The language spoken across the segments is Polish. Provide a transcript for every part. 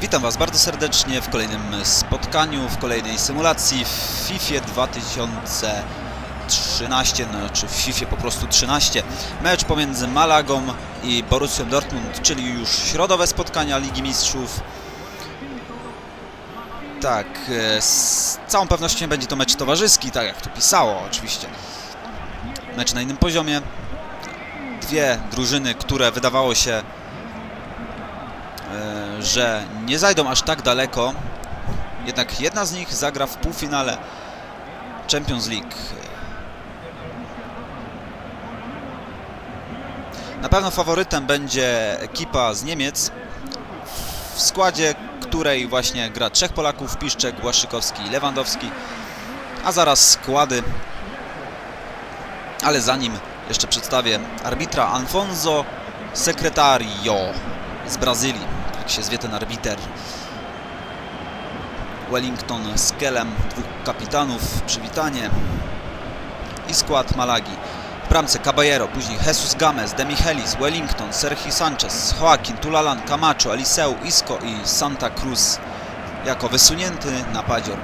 Witam Was bardzo serdecznie w kolejnym spotkaniu, w kolejnej symulacji w FIFA 2013, no, czy w FIFA po prostu 13. Mecz pomiędzy Malagą i Borussią Dortmund, czyli już środowe spotkania Ligi Mistrzów. Tak, e, z całą pewnością będzie to mecz towarzyski, tak jak tu pisało oczywiście. Mecz na innym poziomie. Dwie drużyny, które wydawało się że nie zajdą aż tak daleko. Jednak jedna z nich zagra w półfinale Champions League. Na pewno faworytem będzie ekipa z Niemiec, w składzie której właśnie gra trzech Polaków, Piszczek, Błaszczykowski i Lewandowski, a zaraz składy. Ale zanim jeszcze przedstawię arbitra Alfonso Secretario z Brazylii jak się zwie ten arbiter. Wellington z Kelem, dwóch kapitanów, przywitanie i skład Malagi. W bramce Caballero, później Jesus Gomez, Demichelis, Wellington, Sergi Sanchez, Joaquin, Tulalan, Camacho, Eliseu, Isco i Santa Cruz jako wysunięty napadzior.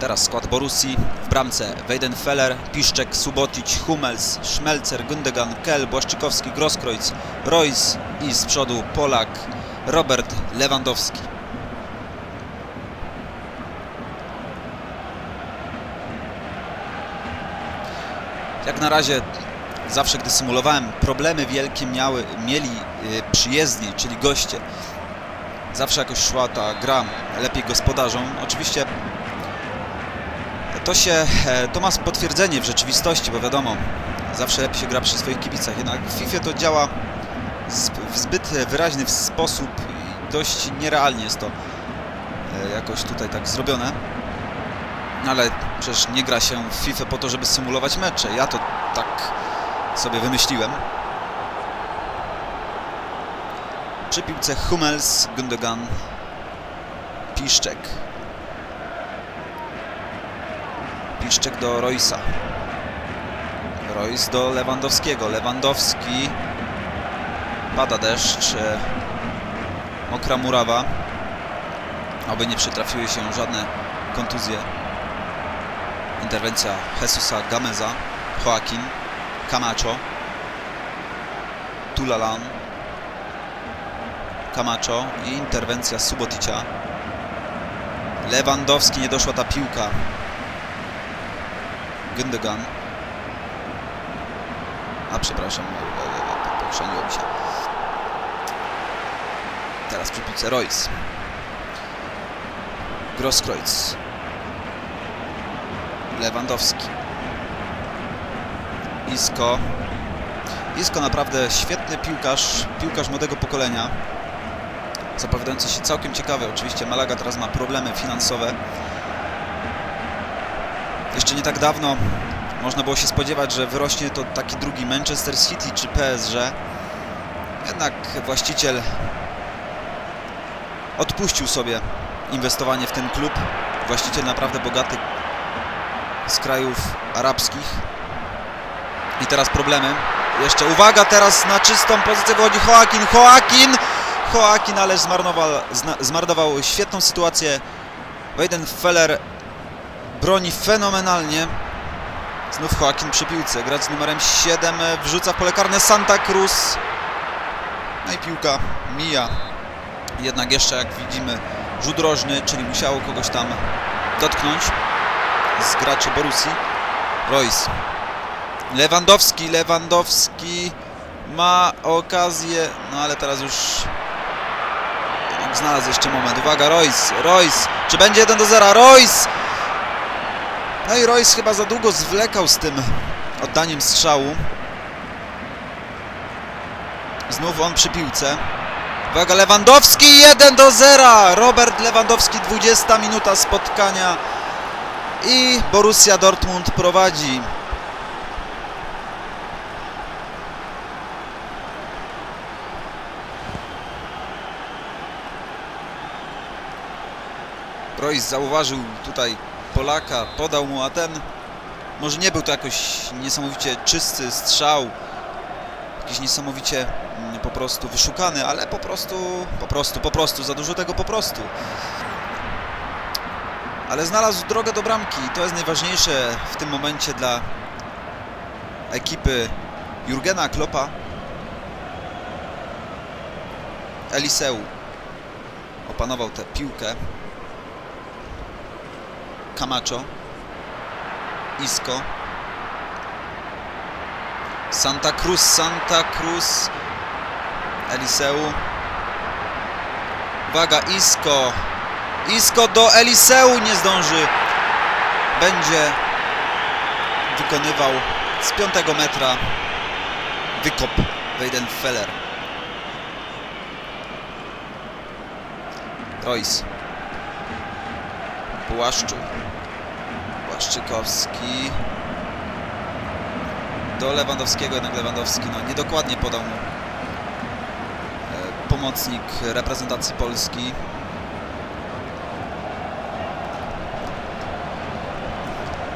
Teraz skład Borusi. W bramce Weidenfeller, Piszczek, Subotic, Hummels, Schmelzer, Gundogan, Kell, Błaszczykowski, Grosskreutz, Royce i z przodu Polak Robert Lewandowski. Jak na razie zawsze gdy symulowałem problemy wielkie miały, mieli y, przyjezdni, czyli goście. Zawsze jakoś szła ta gra lepiej gospodarzom. Oczywiście to się, to ma potwierdzenie w rzeczywistości, bo wiadomo, zawsze lepiej się gra przy swoich kibicach, jednak w FIFA to działa w zbyt wyraźny sposób i dość nierealnie jest to jakoś tutaj tak zrobione. Ale przecież nie gra się w FIFA po to, żeby symulować mecze. Ja to tak sobie wymyśliłem. Przy piłce Hummels, Gundogan, Piszczek. Piszczek do Roysa. Royce do Lewandowskiego. Lewandowski. Pada deszcz. Mokra murawa. Aby nie przytrafiły się żadne kontuzje. Interwencja Jesusa Gameza. Joaquin. Camacho. Tulalan. Camacho i interwencja Suboticia. Lewandowski, nie doszła ta piłka. Gundogan. A przepraszam, poprzeniło mi się. Teraz przy piłce Royce. Grosskreutz. Lewandowski. Isco. Isco naprawdę świetny piłkarz, piłkarz młodego pokolenia. Zapowiadający się całkiem ciekawy. Oczywiście Malaga teraz ma problemy finansowe. Jeszcze nie tak dawno można było się spodziewać, że wyrośnie to taki drugi Manchester City czy PSG. Jednak właściciel odpuścił sobie inwestowanie w ten klub. Właściciel naprawdę bogaty z krajów arabskich. I teraz problemy. Jeszcze uwaga, teraz na czystą pozycję wychodzi Joaquin. Joaquin! Joaquin, ależ zmarnował, zmarnował świetną sytuację. Weidenfeller broni fenomenalnie. Znów Joaquin przy piłce. Grać z numerem 7 wrzuca w pole karne Santa Cruz. No i piłka mija. Jednak jeszcze, jak widzimy, rzut rożny, czyli musiało kogoś tam dotknąć z graczy Borusi. Royce. Lewandowski, Lewandowski ma okazję, no ale teraz już znalazł jeszcze moment. Uwaga, Royce, Royce, czy będzie 1 do 0? Royce! No i Royce chyba za długo zwlekał z tym oddaniem strzału. Znów on przy piłce. Uwaga, Lewandowski 1 do 0. Robert Lewandowski, 20 minuta spotkania. I Borussia Dortmund prowadzi. Royce zauważył tutaj Polaka, podał mu, a ten może nie był to jakoś niesamowicie czysty strzał. jakiś niesamowicie mm, po prostu wyszukany, ale po prostu, po prostu, po prostu, za dużo tego po prostu. Ale znalazł drogę do bramki i to jest najważniejsze w tym momencie dla ekipy Jurgena Kloppa. Eliseu opanował tę piłkę. Camacho. Isco. Santa Cruz, Santa Cruz. Eliseu. Uwaga, Isco. Isco do Eliseu nie zdąży. Będzie wykonywał z 5 metra wykop Weidenfeller. Royce. Płaszczu. Płaszczykowski. Do Lewandowskiego, jednak Lewandowski no, niedokładnie podał mu e, pomocnik reprezentacji Polski.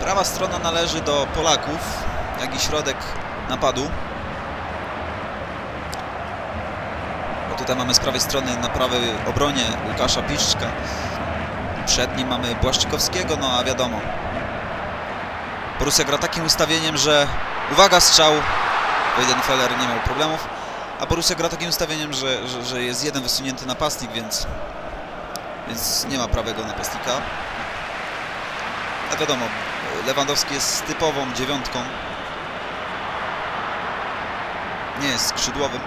Prawa strona należy do Polaków, jak i środek napadu. Bo tutaj mamy z prawej strony na prawej obronie Łukasza Piszczka. Przed nim mamy Błaszczykowskiego, no a wiadomo. Borussia gra takim ustawieniem, że uwaga, strzał. Weidenfeller nie miał problemów. A Borussia gra takim ustawieniem, że, że, że jest jeden wysunięty napastnik, więc, więc nie ma prawego napastnika. A wiadomo, Lewandowski jest typową dziewiątką. Nie jest skrzydłowym.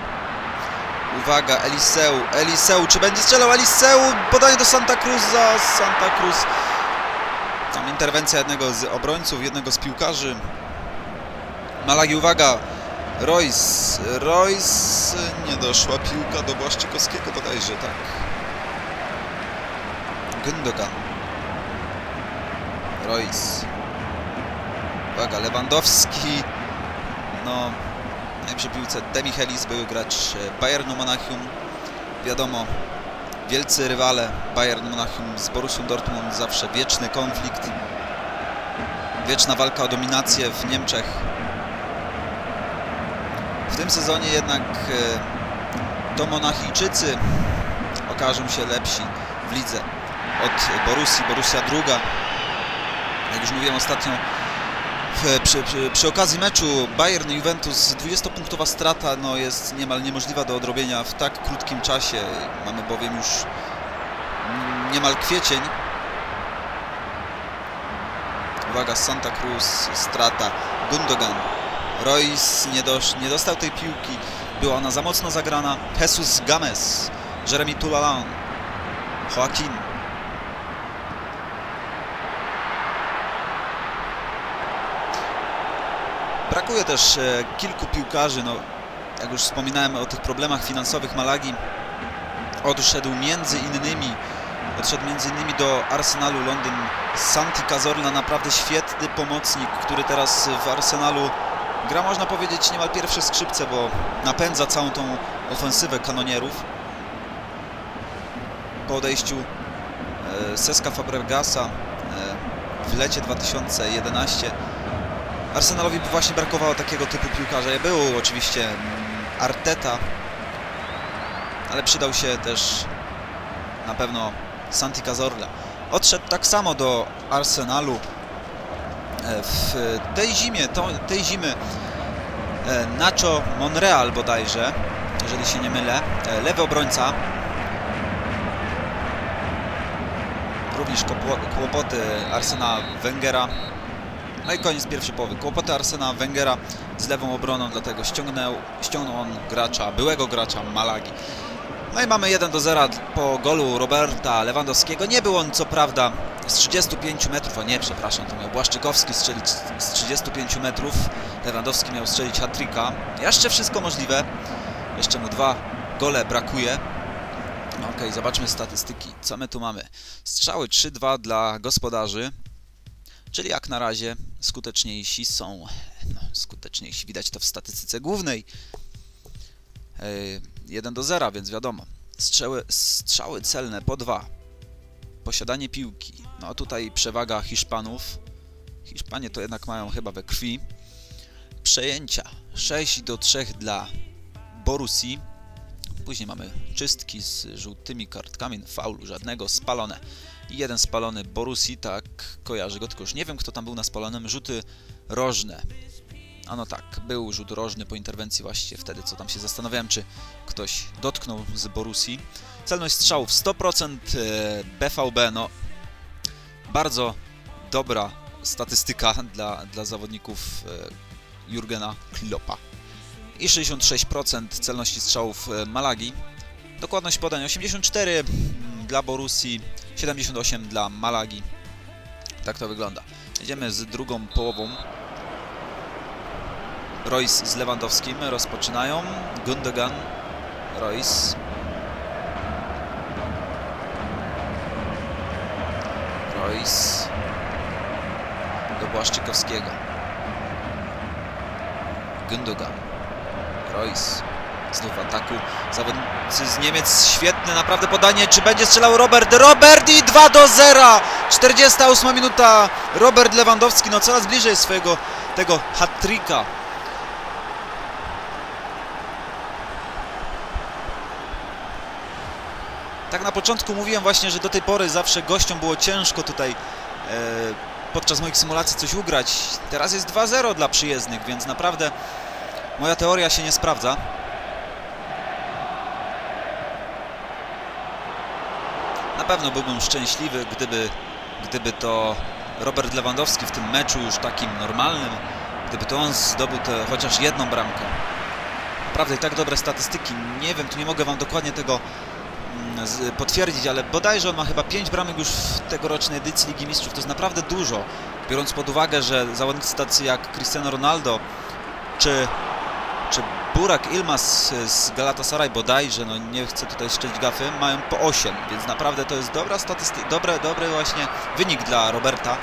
Uwaga, Eliseu, Eliseu, czy będzie strzelał Eliseu? Podanie do Santa Cruz za Santa Cruz. Interwencja jednego z obrońców, jednego z piłkarzy. Malagi, uwaga, Royce, Royce, nie doszła piłka do Błaszczykowskiego bodajże, tak. Gündogan. Royce. Uwaga, Lewandowski. No, przy piłce Demichelis, były gracz Bayernu Monachium. Wiadomo, wielcy rywale Bayern Monachium z Borussią Dortmund, zawsze wieczny konflikt. Wieczna walka o dominację w Niemczech. W tym sezonie jednak e, to Monachijczycy okażą się lepsi w lidze od Borussii. Borussia druga. Jak już mówiłem ostatnio, przy, przy, przy, okazji meczu Bayern-Juventus 20-punktowa strata no, jest niemal niemożliwa do odrobienia w tak krótkim czasie. Mamy bowiem już niemal kwiecień. Uwaga, Santa Cruz, strata, Gundogan. Royce nie, dosz, nie dostał tej piłki, była ona za mocno zagrana. Jesus Games, Jeremy Tulalan, Joaquin Brakuje też e, kilku piłkarzy, no, jak już wspominałem o tych problemach finansowych Malagi, odszedł między innymi odszedł między innymi do Arsenalu Londyn Santi Cazorla, naprawdę świetny pomocnik, który teraz w Arsenalu gra, można powiedzieć, niemal pierwsze skrzypce, bo napędza całą tą ofensywę kanonierów. Po odejściu e, Seska Fabregasa e, w lecie 2011 Arsenalowi właśnie brakowało takiego typu piłkarza. Był oczywiście Arteta, ale przydał się też na pewno Santi Cazorla. Odszedł tak samo do Arsenalu e, w tej zimie, to, tej zimy e, Nacho Monreal bodajże, jeżeli się nie mylę, e, lewy obrońca. Również kłopoty Arsenal Wengera no i koniec pierwszej połowy. Kłopoty Arsena Wengera z lewą obroną, dlatego ściągnął, ściągnął on gracza, byłego gracza Malagi. No i mamy 1 do 0 po golu Roberta Lewandowskiego. Nie był on co prawda z 35 metrów, a nie, przepraszam, to miał Błaszczykowski strzelić z 35 metrów. Lewandowski miał strzelić hat-tricka. Jeszcze wszystko możliwe. Jeszcze mu dwa gole brakuje. Ok, zobaczmy statystyki. Co my tu mamy? Strzały 3-2 dla gospodarzy. Czyli jak na razie skuteczniejsi są, no, skuteczniejsi widać to w statystyce głównej. Yy, 1 do 0, więc wiadomo. Strzały, strzały celne po 2. Posiadanie piłki. No tutaj przewaga Hiszpanów. Hiszpanie to jednak mają chyba we krwi. Przejęcia 6 do 3 dla Borusi. Później mamy czystki z żółtymi kartkami, faulu żadnego, spalone. I jeden spalony Borusi, tak, kojarzy go, tylko już nie wiem kto tam był na spalonym. Rzuty rożne. Ano tak, był rzut rożny po interwencji właśnie wtedy, co tam się zastanawiałem, czy ktoś dotknął z Borusi. Celność strzałów 100%, BVB, no bardzo dobra statystyka dla, dla zawodników e, Jurgena Kloppa. I 66% celności strzałów e, Malagi. Dokładność podań 84 mm, dla Borusi, 78 dla Malagi. Tak to wygląda. Jedziemy z drugą połową. Royce z Lewandowskim rozpoczynają. Gundogan, Royce. Royce do Błaszczykowskiego. Gundogan. Royce. Znów w ataku. Zawodnicy z Niemiec. Świetne naprawdę podanie. Czy będzie strzelał Robert? Robert i 2 do 0. 48 minuta. Robert Lewandowski no coraz bliżej swojego tego hat-tricka. Tak na początku mówiłem właśnie, że do tej pory zawsze gościom było ciężko tutaj e, podczas moich symulacji coś ugrać. Teraz jest 2-0 dla przyjezdnych, więc naprawdę moja teoria się nie sprawdza. Na pewno byłbym szczęśliwy, gdyby, gdyby to Robert Lewandowski w tym meczu już takim normalnym, gdyby to on zdobył te, chociaż jedną bramkę. Naprawdę tak dobre statystyki. Nie wiem, tu nie mogę Wam dokładnie tego potwierdzić, ale bodajże on ma chyba 5 bramek już w tegorocznej edycji Ligi Mistrzów. To jest naprawdę dużo, biorąc pod uwagę, że zawodnicy tacy jak Cristiano Ronaldo czy, czy Burak Ilmaz z Galatasaray bodajże, no nie chcę tutaj szczęść gafy, mają po 8, więc naprawdę to jest dobra statystyka, dobry, dobry właśnie wynik dla Roberta.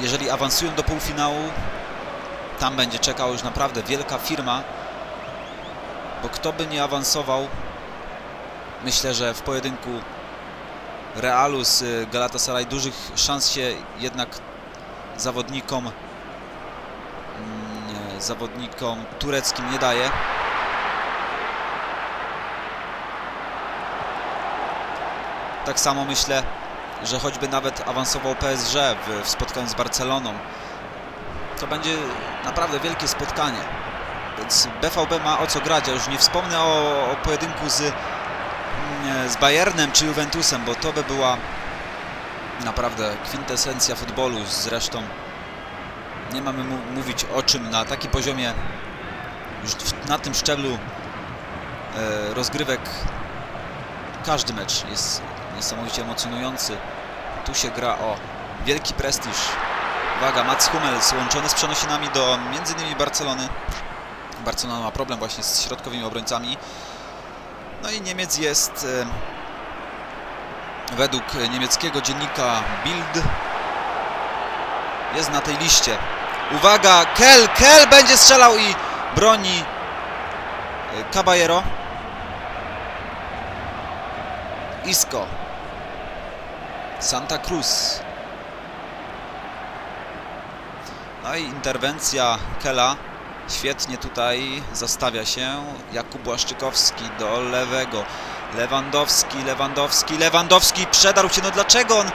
Jeżeli awansują do półfinału, tam będzie czekała już naprawdę wielka firma, bo kto by nie awansował, myślę, że w pojedynku Realu z Galatasaray dużych szans się jednak zawodnikom zawodnikom tureckim nie daje. Tak samo myślę, że choćby nawet awansował PSG w, spotkaniu z Barceloną, to będzie naprawdę wielkie spotkanie. Więc BVB ma o co grać. Ja już nie wspomnę o, o pojedynku z, z Bayernem czy Juventusem, bo to by była naprawdę kwintesencja futbolu. Zresztą nie mamy mówić o czym na takim poziomie, już na tym szczeblu e, rozgrywek każdy mecz jest niesamowicie emocjonujący. Tu się gra o wielki prestiż. Uwaga, Mats Hummels łączony z przenosinami do m.in. Barcelony. Barcelona ma problem właśnie z środkowymi obrońcami. No i Niemiec jest e, według niemieckiego dziennika Bild jest na tej liście. Uwaga, Kel, Kel będzie strzelał i broni e, Caballero. Isco. Santa Cruz. No i interwencja Kela Świetnie tutaj zastawia się Jakub Błaszczykowski do lewego. Lewandowski, Lewandowski, Lewandowski przedarł się. No dlaczego on...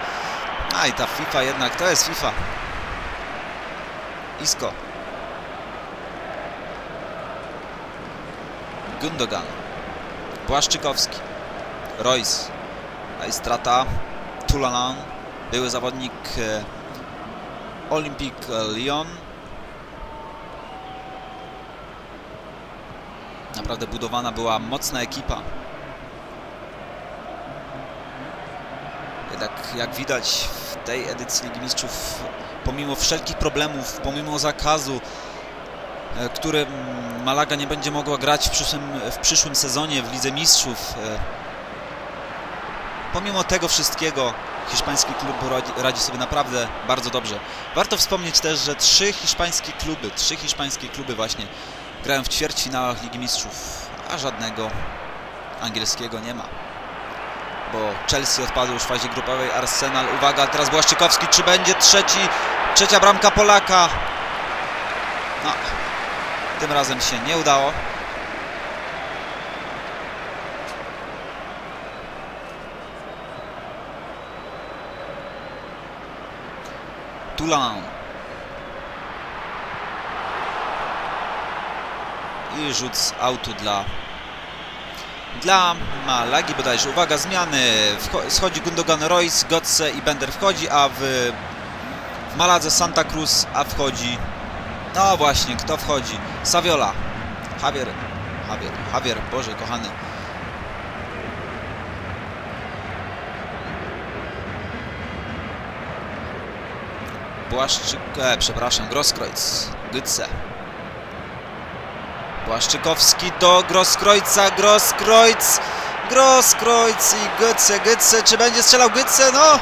A i ta FIFA jednak, to jest FIFA. Isko. Gundogan. Błaszczykowski. Royce. Strata. Tulalan. Były zawodnik e, Olympique Lyon. Naprawdę budowana była mocna ekipa. Jednak jak widać w tej edycji Ligi Mistrzów, pomimo wszelkich problemów, pomimo zakazu, e, który Malaga nie będzie mogła grać w przyszłym, w przyszłym sezonie w Lidze Mistrzów, e, pomimo tego wszystkiego hiszpański klub radzi sobie naprawdę bardzo dobrze. Warto wspomnieć też, że trzy hiszpańskie kluby, trzy hiszpańskie kluby właśnie grają w ćwierćfinałach Ligi Mistrzów, a żadnego angielskiego nie ma. Bo Chelsea odpadł już w fazie grupowej, Arsenal, uwaga, teraz Błaszczykowski, czy będzie trzeci, trzecia bramka Polaka? No, Tym razem się nie udało. Toulon. I rzut z autu dla dla Malagi bodajże. Uwaga, zmiany. Schodzi Gundogan Royce, Gotze i Bender wchodzi, a w, w Maladze Santa Cruz, a wchodzi... No właśnie, kto wchodzi? Saviola. Javier. Javier. Javier, Boże kochany. Błaszczyk... E, przepraszam, Grosskreutz. Gytze. Błaszczykowski do Grosskreutza, Grosskreutz, Grosskreutz i Gytze, Gytze, czy będzie strzelał Gytze? No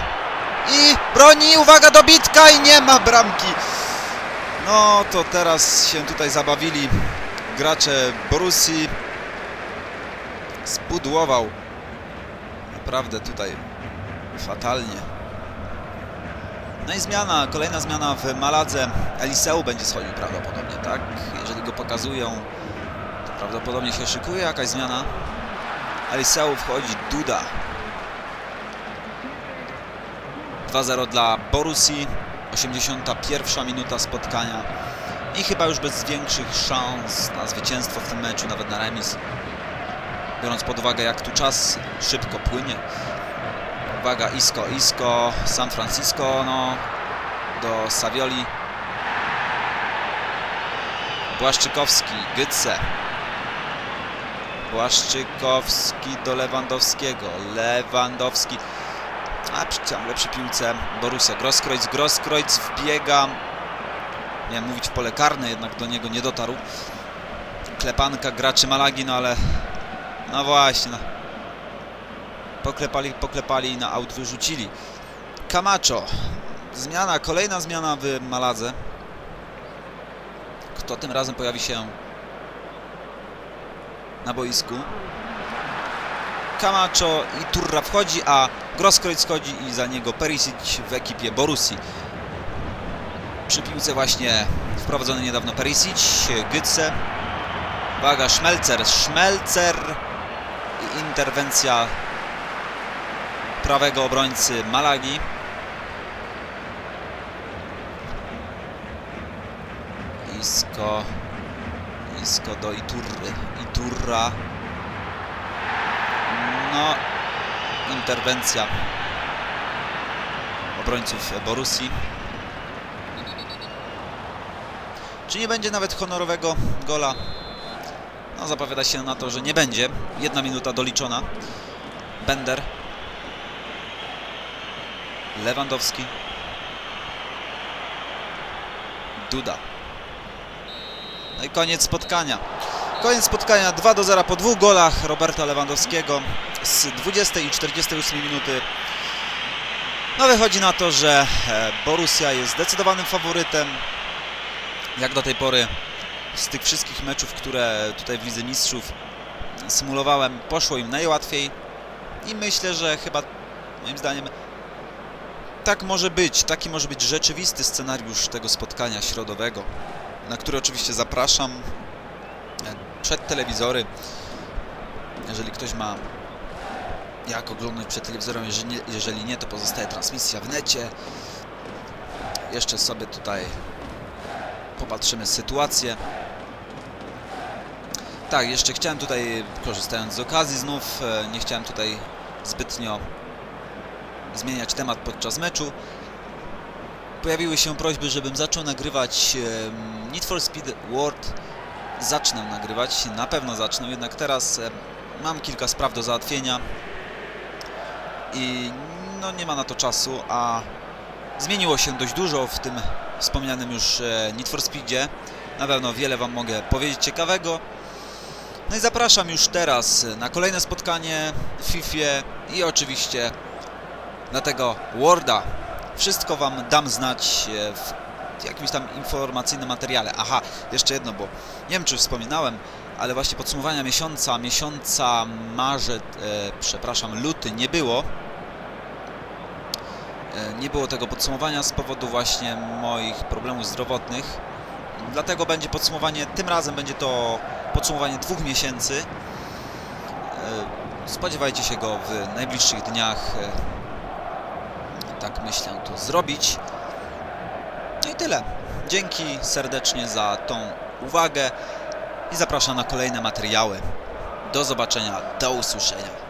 i broni, uwaga, dobitka i nie ma bramki. No to teraz się tutaj zabawili gracze Borussii. Spudłował naprawdę tutaj fatalnie. No i zmiana, kolejna zmiana w Maladze. Eliseu będzie schodził prawdopodobnie, tak? Jeżeli go pokazują, prawdopodobnie się szykuje jakaś zmiana. Eliseu wchodzi, Duda. 2-0 dla Borussii. 81 minuta spotkania. I chyba już bez większych szans na zwycięstwo w tym meczu, nawet na remis. Biorąc pod uwagę, jak tu czas szybko płynie. Uwaga, Isco, Isco, San Francisco, no, do Savioli. Błaszczykowski, Gytse. Błaszczykowski do Lewandowskiego. Lewandowski. A ciągle przy piłce Borussia. Grosskreutz, Grosskreutz wbiega. Miałem mówić w pole karne, jednak do niego nie dotarł. Klepanka graczy Malagi, no ale... No właśnie, no. Poklepali, poklepali i na aut wyrzucili. Camacho. Zmiana, kolejna zmiana w Maladze. Kto tym razem pojawi się na boisku? Camacho i Turra wchodzi, a Grosskreutz wchodzi i za niego Perisic w ekipie Borussii. Przy piłce właśnie wprowadzony niedawno Perisic, Gytze. Uwaga, Schmelzer, Schmelzer i interwencja prawego obrońcy Malagi. Isko. Isko do Iturry. Iturra. No. Interwencja obrońców Borussii. Czy nie będzie nawet honorowego gola? No, zapowiada się na to, że nie będzie. Jedna minuta doliczona. Bender. Lewandowski. Duda. No i koniec spotkania. Koniec spotkania 2 do 0 po dwóch golach Roberta Lewandowskiego z 20 i 48 minuty. No wychodzi na to, że e, Borussia jest zdecydowanym faworytem. Jak do tej pory z tych wszystkich meczów, które tutaj w Lidze Mistrzów symulowałem, poszło im najłatwiej. I myślę, że chyba moim zdaniem tak może być. Taki może być rzeczywisty scenariusz tego spotkania środowego, na który oczywiście zapraszam przed telewizory. Jeżeli ktoś ma jak oglądać przed telewizorem, jeżeli nie, jeżeli nie, to pozostaje transmisja w necie. Jeszcze sobie tutaj popatrzymy sytuację. Tak, jeszcze chciałem tutaj, korzystając z okazji znów, nie chciałem tutaj zbytnio zmieniać temat podczas meczu. Pojawiły się prośby, żebym zaczął nagrywać Need for Speed World. Zacznę nagrywać, na pewno zacznę, jednak teraz mam kilka spraw do załatwienia i no nie ma na to czasu, a zmieniło się dość dużo w tym wspomnianym już Need for Speedzie. Na pewno wiele Wam mogę powiedzieć ciekawego. No i zapraszam już teraz na kolejne spotkanie w FIFA i oczywiście na tego Worda. Wszystko Wam dam znać w jakimś tam informacyjnym materiale. Aha, jeszcze jedno, bo nie wiem, czy wspominałem, ale właśnie podsumowania miesiąca, miesiąca marzec, e, przepraszam, luty nie było. E, nie było tego podsumowania z powodu właśnie moich problemów zdrowotnych. Dlatego będzie podsumowanie, tym razem będzie to podsumowanie dwóch miesięcy. E, spodziewajcie się go w najbliższych dniach. Tak myślę to zrobić. No i tyle. Dzięki serdecznie za tą uwagę i zapraszam na kolejne materiały. Do zobaczenia, do usłyszenia.